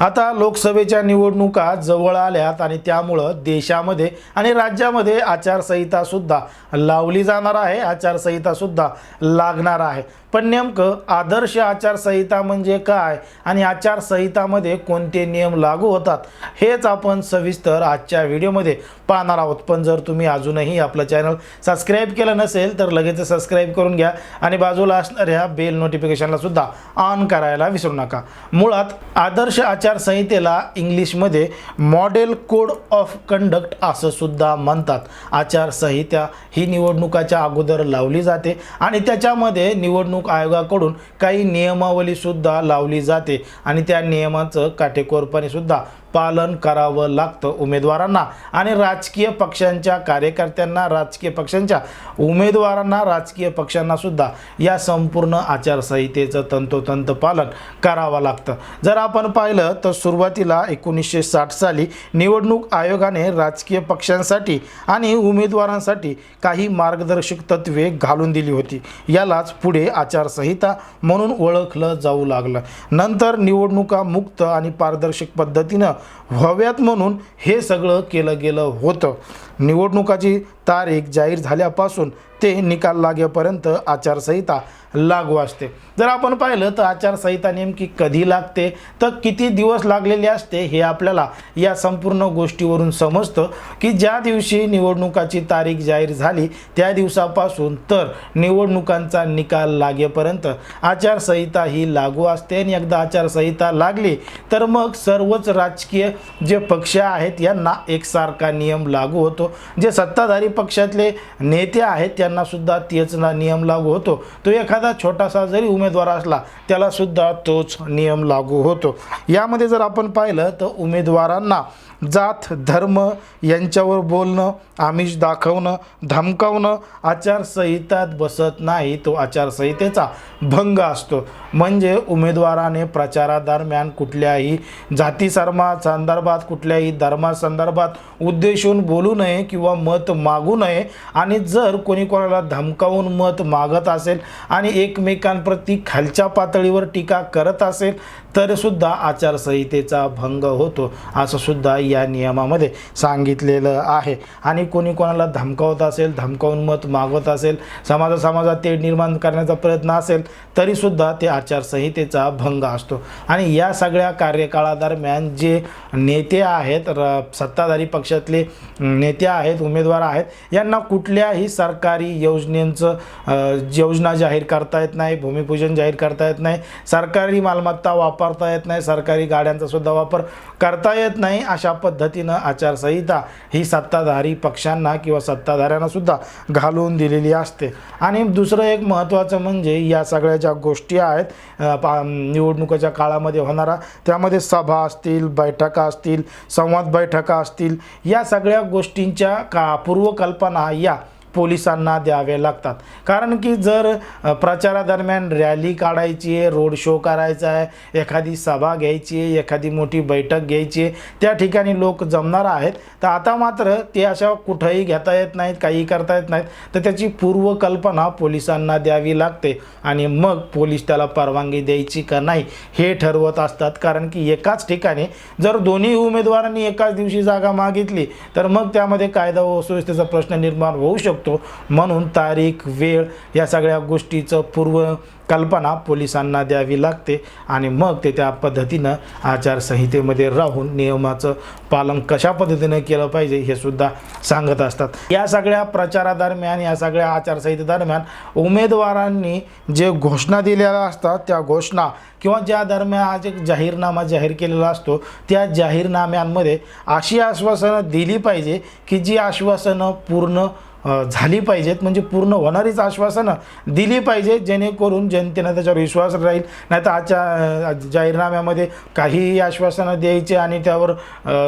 आता लोकसभेच्या निवडणुका जवळ आल्यात आणि त्यामुळं देशामध्ये आणि राज्यामध्ये आचारसंहितासुद्धा लावली जाणार आहे आचारसंहितासुद्धा लागणार आहे. पण नेमकं आदर्श आचारसंहिता म्हणजे काय आणि आचारसंहितामध्ये कोणते नियम लागू होतात हेच आपण सविस्तर आजच्या व्हिडिओमध्ये पाहणार आहोत. पण जर तुम्ही अजूनही आपलं चॅनल सबस्क्राईब केलं नसेल तर लगेच सबस्क्राईब करून घ्या आणि बाजूला असणाऱ्या बेल नोटिफिकेशनला सुद्धा ऑन करायला विसरू नका. मुळात आदर्श आचार आचारसंहितेला इंग्लिशमध्ये मॉडेल कोड ऑफ कंडक्ट असं सुद्धा म्हणतात. आचारसंहिता ही निवडणुकाच्या अगोदर लावली जाते आणि त्याच्यामध्ये निवडणूक आयोगाकडून काही नियमावलीसुद्धा लावली जाते आणि त्या नियमाचं काटेकोरपणे सुद्धा पालन करावं लागतं उमेदवारांना. आणि राजकीय पक्षांच्या कार्यकर्त्यांना राजकीय पक्षांच्या उमेदवारांना राजकीय पक्षांना सुद्धा या संपूर्ण आचारसंहितेचं तंतोतंत पालन करावं लागतं. जर आपण पाहिलं तर सुरुवातीला एकोणीसशे साठ साली निवडणूक आयोगाने राजकीय पक्षांसाठी आणि उमेदवारांसाठी काही मार्गदर्शक तत्वे घालून दिली होती. यालाच पुढे आचारसंहिता म्हणून ओळखलं जाऊ लागलं. नंतर निवडणुका मुक्त आणि पारदर्शक पद्धतीनं व्हाव्यात म्हणून हे सगळं केलं गेलं होतं. निवडणुकाची तारीख जाहीर झाल्यापासून ते निकाल लागेपर्यंत आचारसंहिता लागू असते. जर आपण पाहिलं तर आचारसंहिता नेमकी कधी लागते तर किती दिवस लागलेले असते हे आपल्याला या संपूर्ण गोष्टीवरून समजतं की ज्या दिवशी निवडणुकाची तारीख जाहीर झाली त्या दिवसापासून तर निवडणुकांचा निकाल लागेपर्यंत आचारसंहिता ही लागू असते. आणि एकदा आचारसंहिता लागली तर मग सर्वच राजकीय जे पक्ष आहेत यांना एकसारखा नियम लागू होतो. जे सत्ताधारी पक्षातले नेते आहेत त्यांनासुद्धा तेच नियम लागू होतो. तो एखादा छोटासा जरी उमेदवार असला त्यालासुद्धा तोच नियम लागू होतो. यामध्ये जर आपण पाहिलं तर उमेदवारांना जात धर्म यांच्यावर बोलणं आमिष दाखवणं धमकावणं आचारसंहितात बसत नाही तो आचारसंहितेचा भंग असतो. म्हणजे उमेदवाराने प्रचारादरम्यान कुठल्याही जातीसर्मा संदर्भात कुठल्याही धर्मासंदर्भात उद्देशून बोलू नये किंवा मत मागू नये. आणि जर कोणी कोणाला धमकावून मत मागत असेल आणि एकमेकांप्रती खालच्या पातळीवर टीका करत असेल तरीसुद्धा आचारसंहितेचा भंग होतो असं सुद्धा या नियमामध्ये सांगितलेलं आहे. आणि कोणी कोणाला धमकावत असेल धमकावून मत मागवत असेल समाजा समाजात ते निर्माण करण्याचा प्रयत्न असेल तरीसुद्धा ते आचारसंहितेचा भंग असतो. आणि या सगळ्या कार्यकाळादरम्यान जे नेते आहेत र सत्ताधारी पक्षातले नेते आहेत उमेदवार आहेत यांना कुठल्याही सरकारी योजनेचं योजना जाहीर करता येत नाही भूमिपूजन जाहीर करता येत नाही सरकारी मालमत्ता वापर वापरता येत नाही सरकारी गाड्यांचा सुद्धा वापर करता येत नाही अशा पद्धतीनं आचारसंहिता ही सत्ताधारी पक्षांना किंवा सत्ताधाऱ्यांना सुद्धा घालून दिलेली असते. आणि दुसरं एक महत्त्वाचं म्हणजे या सगळ्या ज्या गोष्टी आहेत पा निवडणुकीच्या काळामध्ये होणारा त्यामध्ये सभा असतील बैठका असतील संवाद बैठका असतील या सगळ्या गोष्टींच्या का पूर्वकल्पना या पोलिसांना द्यावे लागतात. कारण की जर प्रचारादरम्यान रॅली काढायची आहे रोड शो करायचा आहे एखादी सभा घ्यायची आहे एखादी मोठी बैठक घ्यायची आहे त्या ठिकाणी लोक जमणार आहेत. तर आता मात्र ते अशा कुठंही घेता येत नाहीत काही करता येत नाहीत. तर त्याची पूर्वकल्पना पोलिसांना द्यावी लागते. आणि मग पोलीस त्याला परवानगी द्यायची का नाही हे ठरवत असतात. कारण की एकाच ठिकाणी जर दोन्ही उमेदवारांनी एकाच दिवशी जागा मागितली तर मग त्यामध्ये कायदा व सुव्यवस्थेचा प्रश्न निर्माण होऊ शकतो. म्हणून तारीख वेळ या सगळ्या गोष्टीचं पूर्व कल्पना पोलिसांना द्यावी लागते आणि मग ते त्या पद्धतीनं आचारसंहितेमध्ये राहून नियमाचं पालन कशा पद्धतीनं केलं पाहिजे हे सुद्धा सांगत असतात. या सगळ्या प्रचारादरम्यान या सगळ्या आचारसंहितेदरम्यान उमेदवारांनी जे घोषणा दिलेल्या असतात त्या घोषणा किंवा ज्या दरम्यान आज एक जाहीरनामा जाहीर केलेला असतो त्या जाहीरनाम्यांमध्ये अशी आश्वासनं दिली पाहिजे की जी आश्वासनं पूर्ण झाली पाहिजेत. म्हणजे पूर्ण होणारीच आश्वासनं दिली पाहिजे जेणेकरून जनतेनं त्याच्यावर विश्वास राहील. नाही तर आजच्या जाहीरनाम्यामध्ये काहीही आश्वासनं द्यायचे आणि त्यावर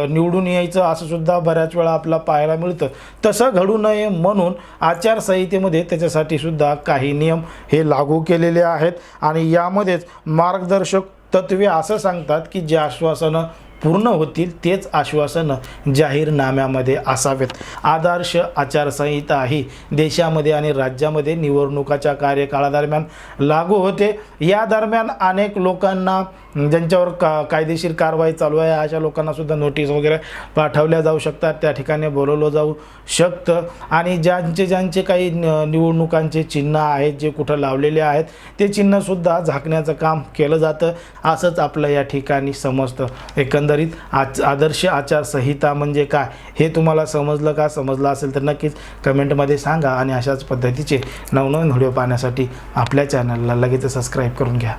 निवडून यायचं असं सुद्धा बऱ्याच वेळा आपला पाहायला मिळतं. तसं घडू नये म्हणून आचारसंहितेमध्ये त्याच्यासाठी सुद्धा काही नियम हे लागू केलेले आहेत. आणि यामध्येच मार्गदर्शक तत्वे असं सांगतात की जे आश्वासनं पूर्ण होतील तेच आश्वासनं जाहीरनाम्यामध्ये असावेत. आदर्श आचारसंहिता ही देशामध्ये आणि राज्यामध्ये निवडणुकाच्या कार्यकाळादरम्यान लागू होते. या दरम्यान अनेक लोकांना ज्यांच्यावर का कायदेशीर कारवाई चालू आहे अशा लोकांनासुद्धा नोटीस वगैरे पाठवल्या जाऊ शकतात. त्या ठिकाणी बोलवलं जाऊ शकतं. आणि ज्यांचे ज्यांचे काही न- निवडणुकांचे चिन्ह आहेत जे कुठं लावलेले आहेत ते चिन्हसुद्धा झाकण्याचं काम केलं जातं. असंच आपलं या ठिकाणी समजतं. एकंदर एकंदरीत आज आदर्श आचारसंहिता म्हणजे काय? हे तुम्हाला समजलं का? समजलं असेल तर नक्कीच कमेंटमध्ये सांगा आणि अशाच पद्धतीचे नवनवीन व्हिडिओ पाहण्यासाठी आपल्या चॅनलला लगेच सबस्क्राईब करून घ्या.